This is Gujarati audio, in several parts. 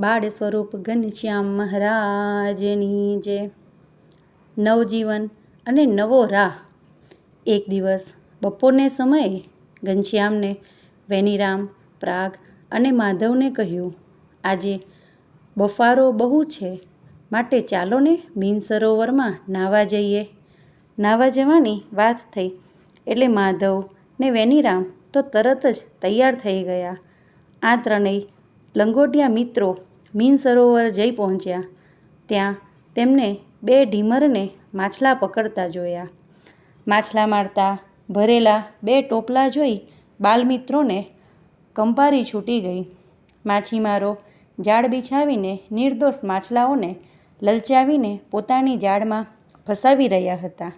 બાળ સ્વરૂપ ઘનશ્યામ મહારાજની જે નવજીવન અને નવો રાહ. એક દિવસ બપોરને સમયે ઘનશ્યામને વેનીરામ, પ્રાગ અને માધવને કહ્યું, આજે બફારો બહુ છે, માટે ચાલો ને ભીમ સરોવરમાં નાહવા જઈએ. નાહવા જવાની વાત થઈ, એટલે માધવ ને વેનીરામ તો તરત જ તૈયાર થઈ ગયા. આ ત્રણેય લંગોટિયા મિત્રો મીન સરોવર જઈ પહોંચ્યા. ત્યાં તેમને બે ઢીમરને માછલા પકડતા જોયા. માછલા મારતા ભરેલા બે ટોપલા જોઈ બાલમિત્રોને કંપારી છૂટી ગઈ. માછીમારો જાળ બિછાવીને નિર્દોષ માછલાઓને લલચાવીને પોતાની જાળમાં ફસાવી રહ્યા હતા.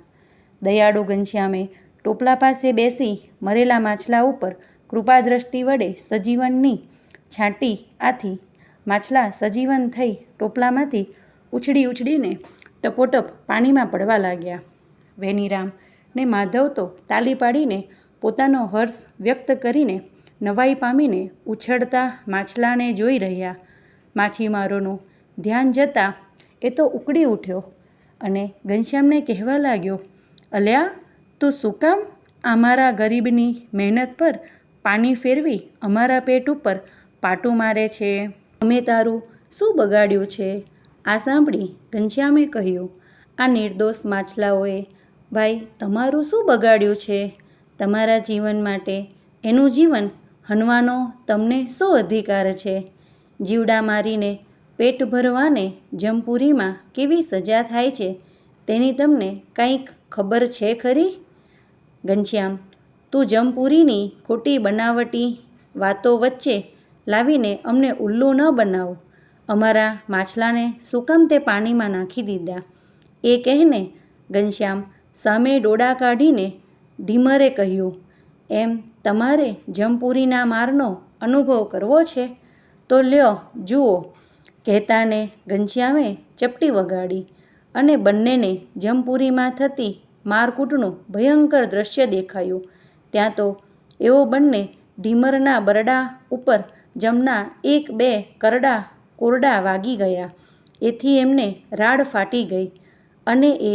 દયાળુ ઘનશ્યામે ટોપલા પાસે બેસી મરેલા માછલા ઉપર કૃપાદ્રષ્ટિ વડે સજીવનની છાંટી આથી માછલા સજીવન થઈ ટોપલામાંથી ઉછળી ઉછળીને ટપોટપ પાણીમાં પડવા લાગ્યા. વેનીરામ ને માધવ તો તાલી પાડીને પોતાનો હર્ષ વ્યક્ત કરીને નવાઈ પામીને ઉછળતા માછલાને જોઈ રહ્યા. માછીમારોનું ધ્યાન જતાં એ તો ઉકળી ઉઠ્યો અને ઘનશ્યામને કહેવા લાગ્યો, અલ્યા, તું શું કામ અમારા ગરીબની મહેનત પર પાણી ફેરવી અમારા પેટ ઉપર પાટું મારે છે? અમે તારું શું બગાડ્યું છે? આ સાંભળી ઘનશ્યામે કહ્યું, આ નિર્દોષ માછલાઓએ, ભાઈ, તમારું શું બગાડ્યું છે? તમારા જીવન માટે એનું જીવન હણવાનો તમને શું અધિકાર છે? જીવડા મારીને પેટ ભરવાને જમપુરીમાં કેવી સજા થાય છે? તેની તમને કંઈક ખબર છે ખરી? ઘનશ્યામ, તું જમપુરીની ખોટી બનાવટી વાતો વચ્ચે લાવીને અમને ઉલ્લુ ન બનાવો. અમારા માછલાને શું કામ તે પાણીમાં નાખી દીધા? એ કહેને ઘનશ્યામ સામે ડોડા કાઢીને ઢીમરે કહ્યું, એમ તમારે જમપુરીના મારનો અનુભવ કરવો છે? તો લ્યો, જુઓ. કહેતાને ઘનશ્યામે ચપટી વગાડી અને બંનેને જમપુરીમાં થતી મારકૂટનું ભયંકર દ્રશ્ય દેખાયું. ત્યાં તો એવો બંને ઢીમરના બરડા ઉપર જમના એક બે કરડા કોરડા વાગી ગયા. એથી એમને રાડ ફાટી ગઈ અને એ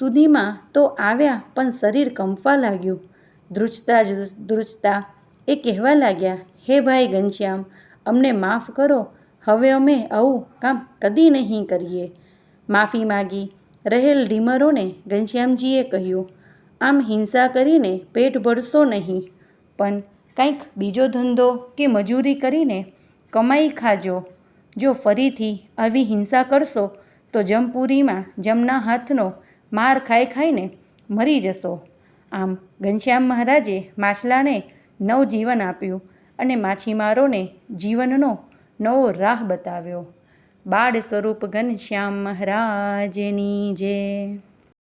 સુધીમાં તો આવ્યા પણ શરીર કંપવા લાગ્યું. ધ્રુજતા ધ્રુજતા એ કહેવા લાગ્યા, હે ભાઈ ઘનશ્યામ, અમને માફ કરો. હવે અમે આવું કામ કદી નહીં કરીએ. માફી માગી રહેલ ઢીમરોને ઘનશ્યામજીએ કહ્યું, આમ હિંસા કરીને પેટ ભરશો નહીં. પણ કંઈક બીજો ધંધો કે મજૂરી કરીને કમાઈ ખાજો. જો ફરીથી આવી હિંસા કરશો, તો જમપુરીમાં જમના હાથનો માર ખાઈ ખાઈને મરી જશો. આમ ઘનશ્યામ મહારાજે માછલાને નવજીવન આપ્યું અને માછીમારોને જીવનનો નવો રાહ બતાવ્યો. બાળ સ્વરૂપ ઘનશ્યામ મહારાજની જય.